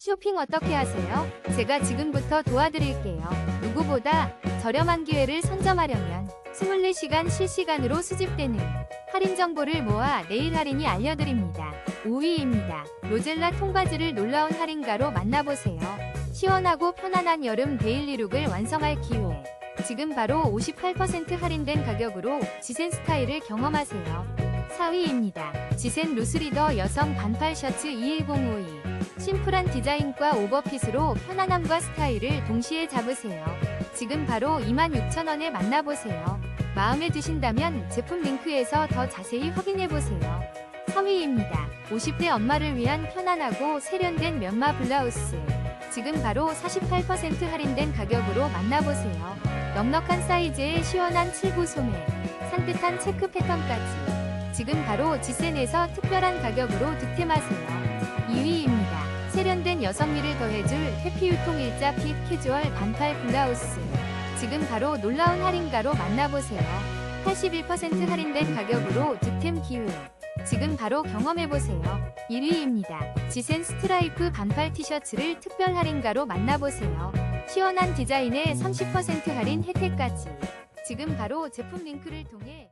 쇼핑 어떻게 하세요? 제가 지금부터 도와드릴게요. 누구보다 저렴한 기회를 선점하려면 24시간 실시간으로 수집되는 할인 정보를 모아 내일 할인이 알려드립니다. 5위입니다. 로젤라 통바지를 놀라운 할인가로 만나보세요. 시원하고 편안한 여름 데일리룩을 완성할 기회. 지금 바로 58% 할인된 가격으로 지센 스타일을 경험하세요. 4위입니다. 지센 루스리더 여성 반팔 셔츠 21052. 심플한 디자인과 오버핏으로 편안함과 스타일을 동시에 잡으세요. 지금 바로 26,000원에 만나보세요. 마음에 드신다면 제품 링크에서 더 자세히 확인해보세요. 3위입니다. 50대 엄마를 위한 편안하고 세련된 면마 블라우스. 지금 바로 48% 할인된 가격으로 만나보세요. 넉넉한 사이즈의 시원한 7구 소매, 산뜻한 체크 패턴까지. 지금 바로 지센에서 특별한 가격으로 득템하세요. 2위입니다. 세련된 여성미를 더해줄 해피유통 일자 핏 캐주얼 반팔 블라우스. 지금 바로 놀라운 할인가로 만나보세요. 81% 할인된 가격으로 득템 기회. 지금 바로 경험해보세요. 1위입니다. 지센 스트라이프 반팔 티셔츠를 특별 할인가로 만나보세요. 시원한 디자인에 30% 할인 혜택까지. 지금 바로 제품 링크를 통해